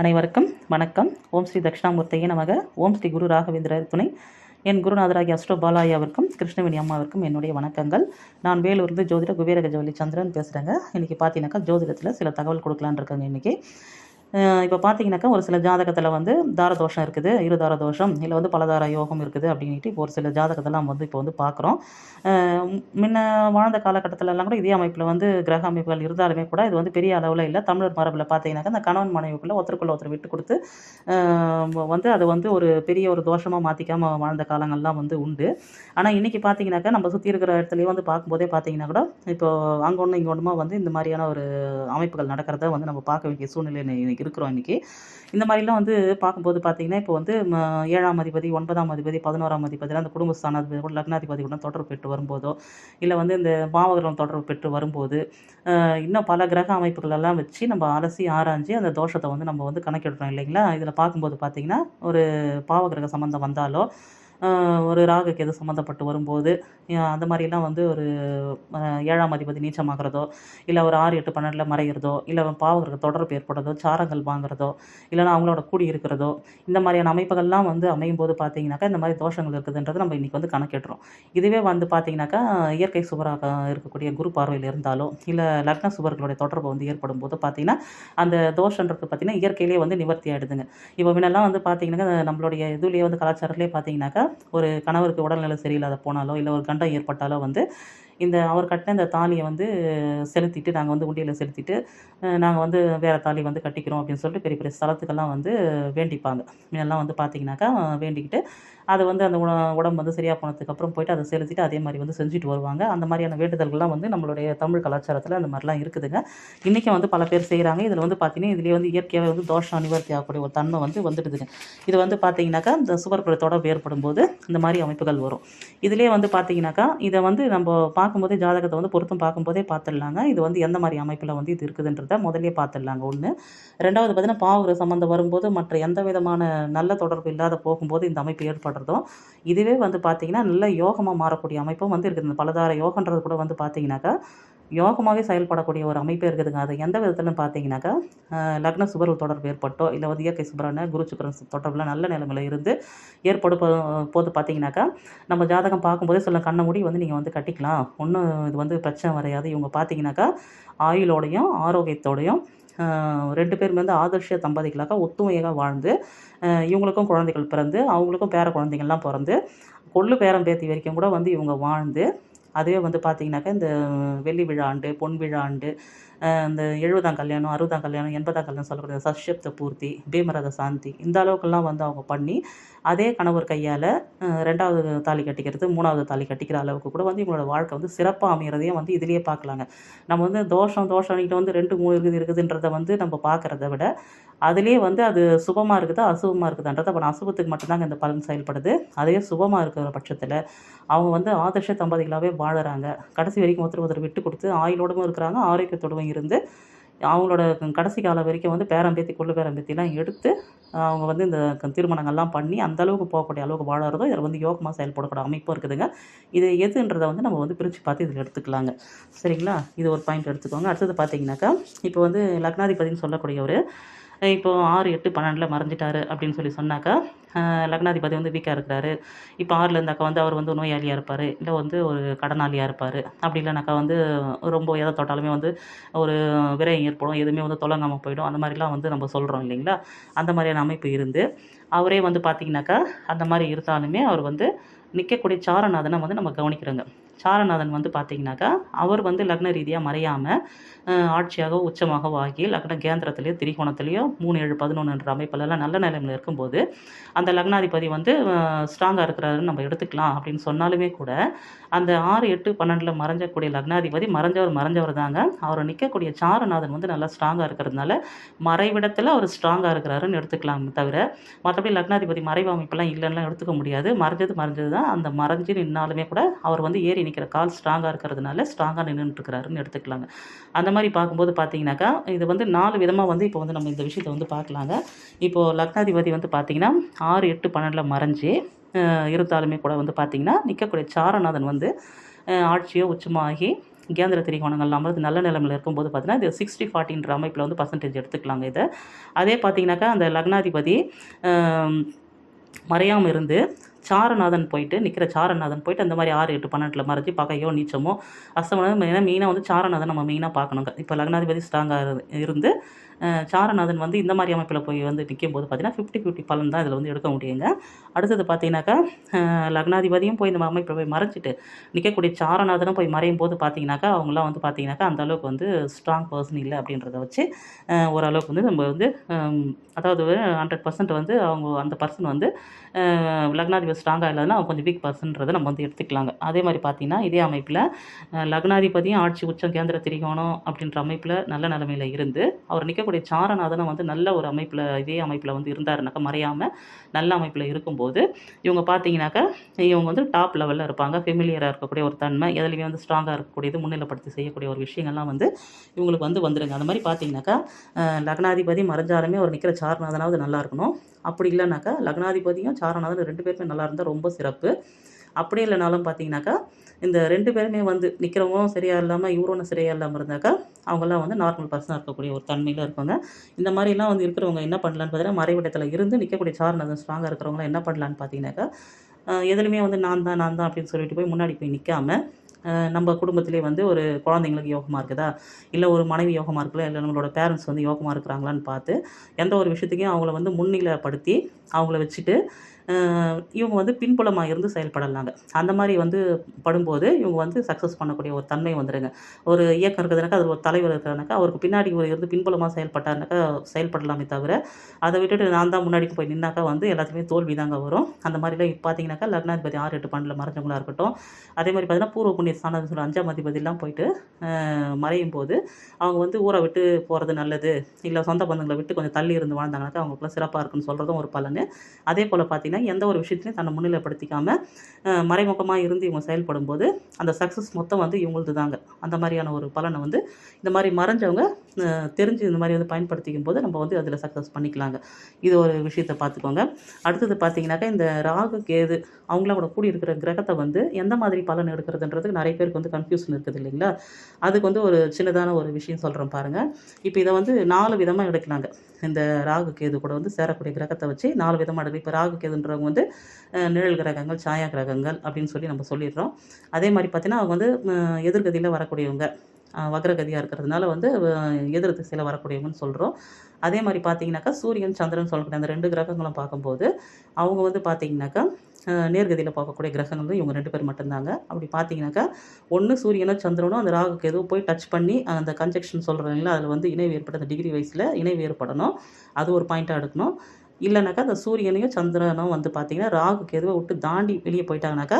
அனைவருக்கும் வணக்கம். ஓம் ஸ்ரீ தட்சிணாமூர்த்தியே நமக. ஓம் ஸ்ரீ குரு ராகவேந்திரர் துணை. என் குருநாதராகி அஷ்டோ பாலாயாவிற்கும் கிருஷ்ணவேணி அம்மாவிற்கும் என்னுடைய வணக்கங்கள். நான் வேலூர்ந்து ஜோதிட குபேரக கஜவல்லி சந்திரன் பேசுகிறேங்க இன்றைக்கி பார்த்தீங்கன்னாக்கா ஜோதிடத்தில் சில தகவல் கொடுக்கலான் இருக்கேங்க இன்றைக்கி இப்போ பார்த்தீங்கன்னாக்கா ஒரு சில ஜாதகத்தில் வந்து தாரதோஷம் இருக்குது இருதார தோஷம் இல்லை வந்து பலதார யோகம் இருக்குது அப்படின்ட்டு இப்போ ஒரு சில ஜாதகத்தெல்லாம் வந்து இப்போ வந்து பார்க்குறோம் முன்ன வாழ்ந்த காலகட்டத்திலலாம் எல்லாம் கூட இதே அமைப்பில் வந்து கிரக அமைப்புகள் இருந்தாலுமே கூட இது வந்து பெரிய அளவில் இல்லை. தமிழர் மரபில் பார்த்தீங்கன்னாக்கா அந்த கணவன் மனைவிக்குள்ளே ஒருத்தருக்குள்ள ஒருத்தர் விட்டு கொடுத்து வந்து அதை வந்து ஒரு பெரிய ஒரு தோஷமாக மாற்றிக்காமல் வாழ்ந்த காலங்கள்லாம் வந்து உண்டு. ஆனால் இன்றைக்கி பார்த்தீங்கன்னாக்கா நம்ம சுற்றி இருக்கிற இடத்துலையும் வந்து பார்க்கும்போதே பார்த்தீங்கன்னா கூட இப்போ அங்கே ஒன்று இங்கே ஒன்றுமா வந்து இந்த மாதிரியான ஒரு அமைப்புகள் நடக்கிறத வந்து நம்ம பார்க்க வேண்டிய சூழ்நிலை இருக்கிறோம் இன்றைக்கி இந்த மாதிரிலாம் வந்து பார்க்கும்போது பார்த்தீங்கன்னா இப்போ வந்து ஏழாம் அதிபதி ஒன்பதாம் அதிபதி பதினோராம் அதிபதி அந்த குடும்பஸ்தானாதிபதி கூட லக்னாதிபதி கூட தொடர்பு பெற்று வரும்போதோ இல்லை வந்து இந்த பாவகிரகம் தொடர்பு பெற்று வரும்போது இன்னும் பல கிரக அமைப்புகளெல்லாம் வச்சு நம்ம அலசி ஆராய்ஞ்சு அந்த தோஷத்தை வந்து நம்ம வந்து கணக்கிடுறோம் இல்லைங்களா? இதில் பார்க்கும்போது பார்த்தீங்கன்னா ஒரு பாவகிரக சம்மந்தம் வந்தாலோ ஒரு ராகு கேது சம்மந்தப்பட்டு வரும்போது அந்த மாதிரிலாம் வந்து ஒரு ஏழாம் அதிபதி நீச்சமாகிறதோ இல்லை ஒரு ஆறு எட்டு பன்னெண்டில் மறைகிறதோ இல்லை பாவகர்கள் தொடர்பு ஏற்படுறதோ சாரங்கள் வாங்குறதோ இல்லைன்னா அவங்களோட கூடி இருக்கிறதோ இந்த மாதிரியான அமைப்புகள்லாம் வந்து அமையும் போது பார்த்தீங்கன்னாக்கா இந்த மாதிரி தோஷங்கள் இருக்குதுன்றது நம்ம இன்றைக்கி வந்து கணக்கிடுறோம். இதுவே வந்து பார்த்தீங்கன்னாக்கா இயற்கை சுவராக இருக்கக்கூடிய குரு பார்வையில் இருந்தாலோ இல்லை லக்ன சுவர்களுடைய தொடர்பு வந்து ஏற்படும் போது பார்த்தீங்கன்னா அந்த தோஷன்றது பார்த்தீங்கன்னா இயற்கையிலேயே வந்து நிவர்த்தி ஆகிடுதுங்க இப்போ முன்னெல்லாம் வந்து பார்த்தீங்கன்னாக்கா நம்மளுடைய இதுலேயே வந்து கலாச்சாரத்திலே பார்த்தீங்கன்னாக்கா ஒரு கணவருக்கு உடல்நிலை சரியில்லாத போனாலோ இல்லை ஒரு கண்டம் ஏற்பட்டாலோ வந்து இந்த அவர் கட்டின இந்த தாலியை வந்து செலுத்திட்டு நாங்கள் வந்து உண்டியில் செலுத்திட்டு நாங்கள் வந்து வேறு தாலி வந்து கட்டிக்கிறோம் அப்படின்னு சொல்லிட்டு பெரிய பெரிய ஸ்தலத்துக்கெல்லாம் வந்து வேண்டிப்பாங்க. முன்னெல்லாம் வந்து பார்த்தீங்கன்னாக்கா வேண்டிக்கிட்டு அதை வந்து அந்த உட- உடம்பு வந்து சரியாக போனதுக்கப்புறம் போயிட்டு அதை செலுத்திட்டு அதே மாதிரி வந்து செஞ்சுட்டு வருவாங்க. அந்த மாதிரியான வேண்டுதல்கள்லாம் வந்து நம்மளுடைய தமிழ் கலாச்சாரத்தில் அந்த மாதிரிலாம் இருக்குதுங்க. இன்றைக்கி வந்து பல பேர் செய்கிறாங்க இதில் வந்து பார்த்தீங்கன்னா இதுலேயே வந்து இயற்கையாகவே வந்து தோஷம் அனிவர்த்தி ஆகக்கூடிய ஒரு தன்மை வந்து வந்துடுதுங்க. இது வந்து பார்த்தீங்கன்னாக்கா இந்த சுவர்புறத்தோட வேறுபடும் போது இந்த மாதிரி அமைப்புகள் வரும். இதுலேயே வந்து பார்த்தீங்கன்னாக்கா இதை வந்து நம்ம பார்க்கும்போதே ஜாதகத்தை வந்து பொருத்தம் பார்க்கும்போதே பார்த்துடலாங்க. இது வந்து எந்த மாதிரி அமைப்பில் வந்து இது இருக்குதுன்றத முதலே பார்த்துடலாங்க ஒன்று ரெண்டாவது பார்த்தீங்கன்னா பாவகிர சம்மந்தம் வரும்போது மற்ற எந்த விதமான நல்ல தொடர்பு இல்லாத போகும்போது இந்த அமைப்பு ஏற்படுறதும் இதுவே வந்து பார்த்தீங்கன்னா நல்ல யோகமாக மாறக்கூடிய அமைப்பும் வந்து இருக்குது. இந்த பலதார யோகன்றது கூட வந்து பார்த்தீங்கன்னாக்கா யோகமாகவே செயல்படக்கூடிய ஒரு அமைப்பே இருக்குதுங்க. அது எந்த விதத்துலன்னு பார்த்தீங்கன்னாக்கா லக்ன சுபர்கள் தொடர்பு ஏற்பட்டோ இல்லை வந்து இயற்கை சுபரான குரு சுக்கரன் தொடர்பில் நல்ல நிலைமையில் இருந்து ஏற்படும் போ- போது பார்த்தீங்கன்னாக்கா நம்ம ஜாதகம் பார்க்கும்போதே சொல்ல கண்ண மூடி வந்து நீங்கள் வந்து கட்டிக்கலாம். ஒன்றும் இது வந்து பிரச்சனை வரையாது. இவங்க பார்த்தீங்கன்னாக்கா ஆயுளோடையும் ஆரோக்கியத்தோடையும் ரெண்டு பேருமே வந்து ஆதர்ஷ தம்பதிகளாக ஒத்துமையாக வாழ்ந்து இவங்களுக்கும் குழந்தைகள் பிறந்து அவங்களுக்கும் பேர குழந்தைங்கள்லாம் பிறந்து கொள்ளு பேரம் பேத்தி வரைக்கும் கூட வந்து இவங்க வாழ்ந்து அதுவே வந்து பார்த்தீங்கன்னாக்கா இந்த வெள்ளி விழாண்டு பொன் விழா ஆண்டு இந்த எழுபதாம் கல்யாணம் அறுபதாம் கல்யாணம் எண்பதாம் கல்யாணம் சொல்லக்கூடிய சஷ்யப்த பூர்த்தி பீமரத சாந்தி இந்த அளவுக்கெல்லாம் வந்து அவங்க பண்ணி அதே கணவர் கையால் ரெண்டாவது தாலி கட்டிக்கிறது மூணாவது தாலி கட்டிக்கிற அளவுக்கு கூட வந்து இவங்களோட வாழ்க்கை வந்து சிறப்பாக அமைகிறதையும் வந்து இதுலேயே பார்க்கலாங்க. நம்ம வந்து தோஷம் தோஷம்னிக்கிட்ட வந்து ரெண்டு மூணு இருக்குது இருக்குதுன்றதை வந்து நம்ம பார்க்குறத விட அதுலேயே வந்து அது சுபமாக இருக்குதா அசுபமாக இருக்குதான்றதை அப்போ அசுபத்துக்கு மட்டும்தாங்க இந்த பலன் செயல்படுது. அதே சுபமாக இருக்கிற பட்சத்தில் அவங்க வந்து ஆதர்ஷ தம்பதிகளாகவே வாழறாங்க. கடைசி வரைக்கும் ஒருத்தர் ஒருத்தர் விட்டு கொடுத்து ஆயுளோடவும் இருக்கிறாங்க ஆரோக்கியத்தோடவும் இருந்து அவங்களோட கடைசி காலம் வரைக்கும் வந்து பேரம்பேத்தி கொள்ளு பேரம்பேத்திலாம் எடுத்து அவங்க வந்து இந்த க- திருமணங்கள்லாம் பண்ணி அந்த அளவுக்கு போகக்கூடிய அளவுக்கு வாழறதோ இதில் வந்து யோகமாக செயல்படக்கூடிய அமைப்பும் இருக்குதுங்க. இது எதுன்றதை வந்து நம்ம வந்து பிரித்து பார்த்து இதில் எடுத்துக்கலாங்க. சரிங்களா? இது ஒரு பாயிண்ட் எடுத்துக்கோங்க. அடுத்தது பார்த்தீங்கன்னாக்கா இப்போ வந்து லக்னாதிபதினு சொல்லக்கூடியவர் இப்போது ஆறு எட்டு பன்னெண்டில் மறைஞ்சிட்டாரு அப்படின்னு சொல்லி சொன்னாக்கா லக்னாதிபதி வந்து வீக்காக இருக்கிறாரு. இப்போ ஆறில் இருந்தாக்கா வந்து அவர் வந்து நோயாளியாக இருப்பார். இல்லை வந்து ஒரு கடனாளியாக இருப்பார். அப்படி இல்லைனாக்கா வந்து ரொம்ப எதை தொட்டாலுமே வந்து ஒரு விரயம் ஏற்படும். எதுவுமே வந்து தொலங்காமல் போயிடும். அந்த மாதிரிலாம் வந்து நம்ம சொல்கிறோம் இல்லைங்களா? அந்த மாதிரியான அமைப்பு இருந்து அவரே வந்து பார்த்தீங்கன்னாக்கா அந்த மாதிரி இருந்தாலுமே அவர் வந்து நிற்கக்கூடிய சாரநாதனை வந்து நம்ம கவனிக்கிறோங்க. சாரநாதன் வந்து பார்த்தீங்கன்னாக்கா அவர் வந்து லக்ன ரீதியாக மறையாமல் ஆட்சியாக உச்சமாக ஆகி லக்ன கேந்திரத்திலேயோ திரிகோணத்திலேயோ மூணு ஏழு பதினொன்றுன்ற அமைப்பிலலாம் நல்ல நிலைமையில் இருக்கும்போது அந்த லக்னாதிபதி வந்து ஸ்ட்ராங்காக இருக்கிறாருன்னு நம்ம எடுத்துக்கலாம் அப்படின்னு சொன்னாலுமே கூட அந்த ஆறு எட்டு பன்னெண்டில் மறைஞ்சக்கூடிய லக்னாதிபதி மறைஞ்சவர் மறைஞ்சவர் தாங்க. அவர் நிற்கக்கூடிய சாரநாதன் வந்து நல்லா ஸ்ட்ராங்காக இருக்கிறதுனால மறைவிடத்தில் அவர் ஸ்ட்ராங்காக இருக்கிறாருன்னு எடுத்துக்கலாம் தவிர மற்றபடி லக்னாதிபதி மறைவு அமைப்பெல்லாம் இல்லைன்னா எடுத்துக்க முடியாது. மறைஞ்சது மறைஞ்சது தான் அந்த மறைஞ்சு நின்னாலுமே கூட அவர் வந்து ஏறி நிற்கிற கால் ஸ்ட்ராங்காக இருக்கிறதுனால ஸ்ட்ராங்காக நின்றுட்டுருக்கிறாருன்னு எடுத்துக்கலாங்க. அந்த மாதிரி பார்க்கும்போது பார்த்தீங்கன்னாக்கா இது வந்து நாலு விதமாக வந்து இப்போ வந்து நம்ம இந்த விஷயத்தை வந்து பார்க்கலாங்க. இப்போது லக்னாதிபதி வந்து பார்த்தீங்கன்னா ஆறு எட்டு பன்னெண்டில் மறைஞ்சு இருந்தாலுமே கூட வந்து பார்த்திங்கன்னா நிற்கக்கூடிய சாரநாதன் வந்து ஆட்சியோ உச்சமாகி கேந்திர திரிகோணங்கள் அமர்ந்து நல்ல நிலைமையில் இருக்கும்போது பார்த்தீங்கன்னா இது சிக்ஸ்டி ஃபார்ட்டின்ற அமைப்பில் வந்து பர்சன்டேஜ் எடுத்துக்கலாங்க இதை. அதே பார்த்தீங்கன்னாக்கா அந்த லக்னாதிபதி மறையாமல் இருந்து சாரநாதன் போயிட்டு நிற்கிற சாரநாதன் போயிட்டு அந்த மாதிரி ஆறு எட்டு பன்னெண்டில் மறைச்சி பகையோ நீச்சமோ அஸ்தமனம் மெயினாக மெயினாக வந்து சாரநாதன் நம்ம மெயினாக பார்க்கணுங்க. இப்போ லக்னாதிபதி ஸ்ட்ராங்காக இருந்து சாரநாதன் வந்து இந்த மாதிரி அமைப்பில் போய் வந்து நிற்கும் போது பார்த்தீங்கன்னா ஃபிஃப்டி ஃபிஃப்டி பலன் தான் இதில் வந்து எடுக்க முடியுங்க. அடுத்தது பார்த்தீங்கன்னாக்கா லக்னாதிபதியும் போய் இந்த அமைப்பில் போய் மறைச்சிட்டு நிற்கக்கூடிய சாரநாதனும் போய் மறையும் போது பார்த்தீங்கன்னாக்கா அவங்களாம் வந்து பார்த்தீங்கன்னாக்கா அந்த அளவுக்கு வந்து ஸ்ட்ராங் பர்சன் இல்லை அப்படின்றத வச்சு ஓரளவுக்கு வந்து நம்ம வந்து அதாவது ஹண்ட்ரட் பர்சன்ட் வந்து அவங்க அந்த பர்சன் வந்து லக்னாதிபதி ஸ்ட்ராங்காக இல்லாதனா அவங்க கொஞ்சம் வீக் பர்சன்றதை நம்ம வந்து எடுத்துக்கலாங்க. அதே மாதிரி பார்த்தீங்கன்னா இதே அமைப்பில் லக்னாதிபதியும் ஆட்சி உச்சம் கேந்திர திரிகோணம் அப்படின்ற அமைப்பில் நல்ல நிலமையில் இருந்து அவர் நிற்க செய்யக்கூடிய சாரநாதனும் வந்து நல்ல ஒரு அமைப்பில் இதே அமைப்பில் வந்து இருந்தாருனாக்கா மறையாமல் நல்ல அமைப்பில் இருக்கும்போது இவங்க பார்த்தீங்கன்னாக்கா இவங்க வந்து டாப் லெவலில் இருப்பாங்க. ஃபெமிலியராக இருக்கக்கூடிய ஒரு தன்மை எதுலையுமே வந்து ஸ்ட்ராங்காக இருக்கக்கூடியது முன்னிலைப்படுத்தி செய்யக்கூடிய ஒரு விஷயங்கள்லாம் வந்து இவங்களுக்கு வந்து வந்துடுங்க அந்த மாதிரி பார்த்தீங்கன்னாக்கா லக்னாதிபதி மறைஞ்சாலுமே அவர் நிற்கிற சாரநாதனாவது நல்லா இருக்கணும். அப்படி இல்லைனாக்கா லக்னாதிபதியும் சாரநாதன் ரெண்டு பேருமே நல்லா இருந்தால் ரொம்ப சிறப்பு. அப்படி இல்லைனாலும் பார்த்தீங்கன்னாக்கா இந்த ரெண்டு பேருமே வந்து நிற்கிறவங்களும் சரியாக இல்லாமல் இவரும் சரியாக இல்லாமல் இருந்தாக்கா அவங்கெல்லாம் வந்து நார்மல் பர்சனாக இருக்கக்கூடிய ஒரு தன்மையில் இருப்பாங்க. இந்த மாதிரிலாம் வந்து இருக்கிறவங்க என்ன பண்ணலான்னு பார்த்தீங்கன்னா மறைவிடத்தில் இருந்து நிற்கக்கூடிய சாரநாதன் ஸ்ட்ராங்காக இருக்கிறவங்களாம் என்ன பண்ணலான்னு பார்த்தீங்கன்னாக்கா எதுலையுமே வந்து நான் தான் நான் தான் அப்படின்னு சொல்லிட்டு போய் முன்னாடி போய் நிற்காம நம்ம குடும்பத்திலே வந்து ஒரு குழந்தைங்களுக்கு யோகமாக இருக்குதா? இல்லை ஒரு மனைவி யோகமாக இருக்குல்ல இல்லை நம்மளோட பேரண்ட்ஸ் வந்து யோகமாக இருக்கிறாங்களான்னு பார்த்து எந்த ஒரு விஷயத்தையும் அவங்கள வந்து முன்னிலைப்படுத்தி அவங்கள வச்சுட்டு இவங்க வந்து பின்புலமாக இருந்து செயல்படலாங்க. அந்த மாதிரி வந்து படும்போது இவங்க வந்து சக்ஸஸ் பண்ணக்கூடிய ஒரு தன்மை வந்துடுங்க ஒரு இயக்கம் இருக்குதுனாக்கா அது ஒரு தலைவர் இருக்கிறனாக்கா அவருக்கு பின்னாடி ஒரு இருந்து பின்புலமாக செயல்பட்டாருனாக்கா செயல்படலாமே தவிர அதை விட்டுட்டு நான் தான் முன்னாடி போய் நின்னாக்கா வந்து எல்லாத்துலேயுமே தோல்வி தாங்க வரும். அந்த மாதிரிலாம் இப்போ பார்த்தீங்கன்னாக்கா லக்னாதிபதி ஆறு எட்டு பன்னெண்டில் மறைஞ்சவங்களாக இருக்கட்டும் அதே மாதிரி பார்த்தீங்கன்னா பூர்வ புண்ணிய ஸ்தானம் சொல்லி அஞ்சாம் அதிபதியெல்லாம் போயிட்டு மறையும் போது அவங்க வந்து ஊரை விட்டு போகிறது நல்லது. இல்லை சொந்த பந்தங்களை விட்டு கொஞ்சம் தள்ளி இருந்து வாழ்ந்தாங்கனாக்கா அவங்களுக்குலாம் சிறப்பாக இருக்குன்னு சொல்கிறதும் ஒரு பலன். அதே போல் பார்த்தீங்கன்னா எந்த ஒரு விஷயத்தையும் தன்னை முன்னிலைப்படுத்திக்காமல் மறைமுகமாக இருந்து இவங்க செயல்படும் போது அந்த சக்ஸஸ் மொத்தம் வந்து இவங்களது தாங்க அந்த மாதிரியான ஒரு பலனை வந்து இந்த மாதிரி மறைஞ்சவங்க தெரிஞ்சு இந்த மாதிரி வந்து பயன்படுத்திக்கும் போது நம்ம வந்து அதில் சக்ஸஸ் பண்ணிக்கலாங்க. இது ஒரு விஷயத்தை பார்த்துக்கோங்க அடுத்தது பார்த்தீங்கன்னாக்கா இந்த ராகு கேது அவங்களோட கூடி இருக்கிற கிரகத்தை வந்து எந்த மாதிரி பலன் எடுக்கிறதுன்றதுக்கு நிறைய பேருக்கு வந்து கன்ஃபியூஷன் இருக்குது இல்லைங்களா? அதுக்கு வந்து ஒரு சின்னதான ஒரு விஷயம் சொல்கிறேன் பாருங்கள் இப்போ இதை வந்து நாலு விதமாக எடுக்கலாங்க. இந்த ராகு கேது கூட வந்து சேரக்கூடிய கிரகத்தை வச்சு நாலு விதமாக எடுக்கலாம் இப்போ ராகு கேதுன்றவங்க வந்து நிழல் கிரகங்கள் சாயா கிரகங்கள் அப்படின்னு சொல்லி நம்ம சொல்லிடுறோம். அதே மாதிரி பார்த்தீங்கன்னா அவங்க வந்து எதிர்கதியில் வரக்கூடியவங்க. வக்ரகதியாக இருக்கிறதுனால வந்து எதிர் திசையில் வரக்கூடியவங்கன்னு சொல்கிறோம் அதே மாதிரி பார்த்தீங்கன்னாக்கா சூரியன் சந்திரன் சொல்லக்கூடிய அந்த ரெண்டு கிரகங்களும் பார்க்கும்போது அவங்க வந்து பார்த்தீங்கன்னாக்கா நேர்கதியில் பார்க்கக்கூடிய கிரகங்கள் இவங்க ரெண்டு பேர் மட்டும்தாங்க. அப்படி பார்த்தீங்கன்னாக்கா ஒன்று சூரியனோ சந்திரனோ அந்த ராகுக்கு எதுவும் போய் டச் பண்ணி அந்த கன்ஜெக்ஷன் சொல்கிறாங்களா அதில் வந்து இணைவு ஏற்பட்ட அந்த டிகிரி வைஸில் இணைவு ஏற்படணும். அது ஒரு பாயிண்ட்டாக எடுக்கணும். இல்லைனாக்கா அந்த சூரியனையும் சந்திரனும் வந்து பார்த்தீங்கன்னா ராகுக்கு எதுவும் விட்டு தாண்டி வெளியே போயிட்டாங்கனாக்கா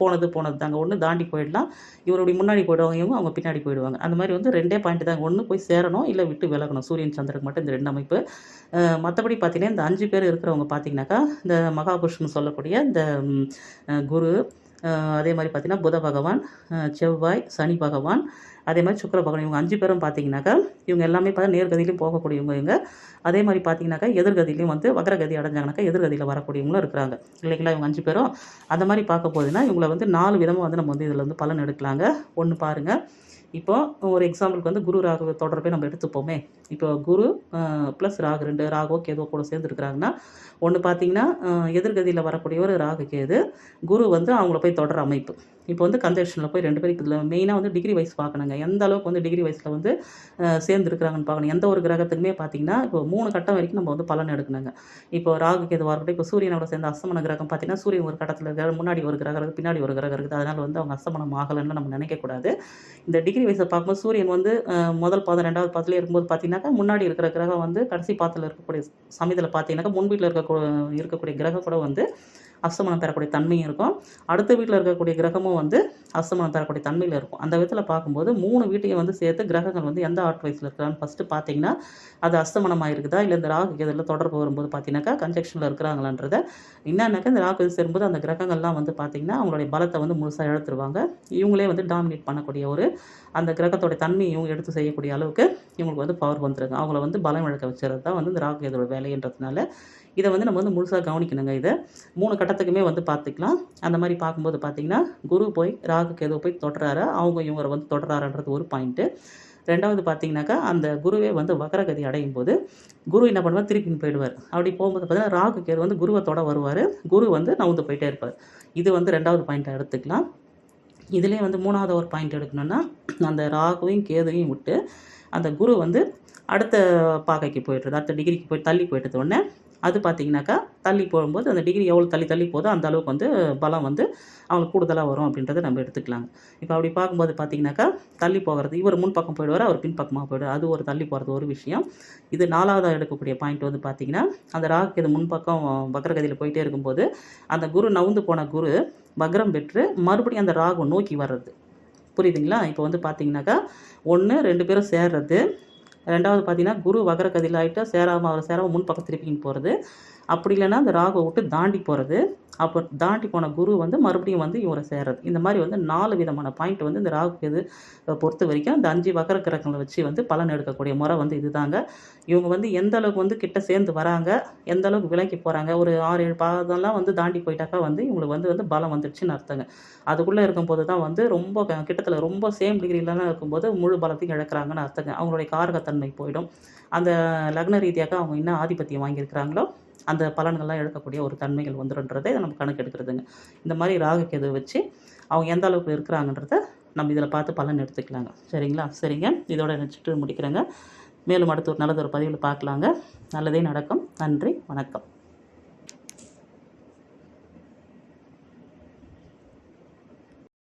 போனது போனது தாங்க. ஒன்று தாண்டி போயிடலாம். இவருடைய முன்னாடி போயிடுவாங்க இவங்க அவங்க பின்னாடி போயிடுவாங்க. அந்த மாதிரி வந்து ரெண்டே பாயிண்ட் தாங்க. ஒன்று போய் சேரணும் இல்லை விட்டு விலகணும். சூரியன் சந்திரனுக்கு மட்டும் இந்த ரெண்டு அமைப்பு. மற்றபடி பார்த்தீங்கன்னா இந்த அஞ்சு பேர் இருக்கிறவங்க பார்த்தீங்கன்னாக்கா இந்த மகாபுருஷன் சொல்லக்கூடிய இந்த குரு அதே மாதிரி பார்த்தீங்கன்னா புத பகவான் செவ்வாய் சனி பகவான் அதே மாதிரி சுக்கர பகவான் இவங்க அஞ்சு பேரும் பார்த்தீங்கன்னாக்கா இவங்க எல்லாமே பார்த்தா நேர்கதியிலையும் போகக்கூடியவங்க இவங்க. அதே மாதிரி பார்த்தீங்கன்னாக்கா எதிர்கதியிலையும் வந்து வக்ரகதி அடைஞ்சாங்கனாக்கா எதிர்கதியில் வரக்கூடியவங்களும் இருக்கிறாங்க. இல்லைங்களா இவங்க அஞ்சு பேரும். அந்த மாதிரி பார்க்க போகுதுன்னா இவங்களை வந்து நாலு விதமாக வந்து நம்ம வந்து இதில் வந்து பலன் எடுக்கலாங்க. ஒன்று பாருங்கள் இப்போ ஒரு எக்ஸாம்பிளுக்கு வந்து குரு ராகு தொடர்பே நம்ம எடுத்துப்போமே. இப்போ குரு ப்ளஸ் ராகு ரெண்டு ராகோ கேதோ கூட சேர்ந்துருக்குறாங்கன்னா ஒன்று பார்த்தீங்கன்னா எதிர்கதியில் வரக்கூடிய ஒரு ராகு கேது. குரு வந்து அவங்கள போய் தொடர அமைப்பு. இப்போ வந்து கன்ஜெக்ஷனில் போய் ரெண்டு பேருக்கு இதில் மெயினாக வந்து டிகிரி வைஸ் பார்க்கணுங்க. எந்த அளவுக்கு வந்து டிகிரி வைஸில் வந்து சேர்ந்துருக்குறாங்கன்னு பார்க்கணும். எந்த ஒரு கிரகத்துக்குமே பார்த்தீங்கன்னா இப்போ மூணு கட்டம் வரைக்கும் நம்ம வந்து பலன் எடுக்கணுங்க. இப்போ ராகு கேதுவாக இருக்கட்டும் இப்போ சூரியனோட சேர்ந்த அஸ்தமன கிரகம் பார்த்தீங்கன்னா சூரியன் ஒரு கட்டத்தில் இருக்கிற முன்னாடி ஒரு கிரகம் இருக்குது பின்னாடி ஒரு கிரகம் இருக்குது. அதனால் வந்து அவங்க அஸ்தமனம் ஆகலைன்னு நம்ம நினைக்கக்கூடாது இந்த டிகிரி வைஸை பார்க்கும்போது சூரியன் வந்து முதல் பாதம் ரெண்டாவது பாதத்தில் இருக்கும்போது பார்த்தீங்கன்னாக்கா முன்னாடி இருக்கிற கிரகம் வந்து கடைசி பாதத்தில் இருக்கக்கூடிய சமயத்தில் பார்த்தீங்கன்னாக்கா முன்வீட்டில் இருக்க இருக்கக்கூடிய கிரகம் கூட வந்து அஸ்தமனம் தரக்கூடிய தன்மையும் இருக்கும். அடுத்த வீட்டில் இருக்கக்கூடிய கிரகமும் வந்து அஸ்தமனம் தரக்கூடிய தன்மையில் இருக்கும். அந்த விதத்தில் பார்க்கும்போது மூணு வீட்டையும் வந்து சேர்த்து கிரகங்கள் வந்து எந்த ஆர்ட் வைஸில் இருக்கிறான்னு ஃபஸ்ட்டு பார்த்தீங்கன்னா அது அஸ்தமனமாக இருக்குதா? இல்லை இந்த ராகு இதில் தொடர்பு வரும்போது பார்த்தீங்கன்னாக்கா கன்ஜெக்ஷனில் இருக்கிறாங்களான்றத. என்னன்னாக்கா இந்த ராகு சேரும்போது அந்த கிரகங்கள்லாம் வந்து பார்த்தீங்கன்னா அவங்களுடைய பலத்தை வந்து முழுசாக இழத்துருவாங்க இவங்களே வந்து டாமினேட் பண்ணக்கூடிய ஒரு அந்த கிரகத்தோட தன்மையை இவங்க எடுத்து செய்யக்கூடிய அளவுக்கு இவங்களுக்கு வந்து பவர் வந்துருங்க. அவங்கள வந்து பலம் இழக்க வச்சுறது தான் வந்து இந்த ராகு இதோட வேலைன்றதுனால இதை வந்து நம்ம வந்து முழுசாக கவனிக்கணுங்க இதை. மூணு கட்டத்துக்குமே வந்து பார்த்துக்கலாம். அந்த மாதிரி பார்க்கும்போது பார்த்தீங்கன்னா குரு போய் ராகு கேது போய் தொடுறாரு அவங்க இவங்களை வந்து தொடுறாருன்றது ஒரு பாயிண்ட்டு ரெண்டாவது பார்த்தீங்கன்னாக்கா அந்த குருவே வந்து வக்கரகதி அடையும் போது குரு என்ன பண்ணுவார்? திருப்பின்னு போயிடுவார். அப்படி போகும்போது பார்த்தீங்கன்னா ராகு கேது வந்து குருவை தொட வருவார். குரு வந்து நவுந்து போயிட்டே இருப்பார். இது வந்து ரெண்டாவது பாயிண்ட்டை எடுத்துக்கலாம். இதுலேயே வந்து மூணாவது ஒரு பாயிண்ட் எடுக்கணும்னா அந்த ராகுவையும் கேதுவையும் விட்டு அந்த குரு வந்து அடுத்த பாகைக்கு போயிடுறது அடுத்த டிகிரிக்கு போய் தள்ளி போயிட்டது உடனே அது பார்த்தீங்கன்னாக்கா தள்ளி போகும்போது அந்த டிகிரி எவ்வளோ தள்ளி தள்ளி போதோ அந்த அளவுக்கு வந்து பலம் வந்து அவங்களுக்கு கூடுதலாக வரும் அப்படின்றத நம்ம எடுத்துக்கலாங்க. இப்போ அப்படி பார்க்கும்போது பார்த்தீங்கன்னாக்கா தள்ளி போகிறது இவர் முன் பக்கம் போயிடுவார் அவர் பின்பக்கமாக போயிடுவார். அது ஒரு தள்ளி போகிறது ஒரு விஷயம். இது நாலாவதாக எடுக்கக்கூடிய பாயிண்ட் வந்து பார்த்தீங்கன்னா அந்த ராகு இது முன்பக்கம் வக்ரகதியில் போயிட்டே இருக்கும்போது அந்த குரு நவுந்து போன குரு வக்ரம் பெற்று மறுபடியும் அந்த ராகு நோக்கி வர்றது. புரியுதுங்களா? இப்போ வந்து பார்த்தீங்கன்னாக்கா ஒன்று ரெண்டு பேரும் சேர்றது ரெண்டாவது பார்த்தீங்கன்னா குரு வகரகதியில் ஆகிட்டா சேராமல் அவர் சேராமல் முன் பக்கம் திருப்பின்னு போகிறது அப்படி இல்லைன்னா அந்த ராகுவை விட்டு தாண்டி போகிறது அப்போ தாண்டி போன குரு வந்து மறுபடியும் வந்து இவரை சேர்றது. இந்த மாதிரி வந்து நாலு விதமான பாயிண்ட் வந்து இந்த ராகு கேது பொறுத்த வரைக்கும் இந்த அஞ்சு வகர கிரகங்களை வச்சு வந்து பலன் எடுக்கக்கூடிய முறை வந்து இதுதாங்க. இவங்க வந்து எந்த அளவுக்கு வந்து கிட்ட சேர்ந்து வராங்க எந்த அளவுக்கு விலைக்கு போகிறாங்க ஒரு ஆறு ஏழு பாதம்லாம் வந்து தாண்டி போயிட்டாக்கா வந்து இவங்களுக்கு வந்து வந்து பலம் வந்துடுச்சுன்னு அர்த்தங்க. அதுக்குள்ளே இருக்கும்போது தான் வந்து ரொம்ப க- ரொம்ப சேம் டிகிரிலலாம் இருக்கும்போது முழு பலத்தையும் இழக்கிறாங்கன்னு அர்த்தங்க. அவங்களுடைய காரகத்தன்மை போயிடும். அந்த லக்ன ரீதியாக அவங்க என்ன ஆதிபத்தியம் வாங்கியிருக்கிறாங்களோ அந்த பலன்கள்லாம் எடுக்கக்கூடிய ஒரு தன்மைகள் வந்துடும்ன்றதை நம்ம கணக்கு எடுக்கிறதுங்க. இந்த மாதிரி ராகு வச்சு அவங்க எந்த அளவுக்கு இருக்கிறாங்கன்றத நம்ம இதில் பார்த்து பலன் எடுத்துக்கலாங்க. சரிங்களா? சரிங்க. இதோட நினச்சிட்டு முடிக்கிறேங்க. மேலும் அடுத்த ஒரு நல்லது ஒரு பதிவில் பார்க்கலாங்க. நல்லதே நடக்கும். நன்றி. வணக்கம்.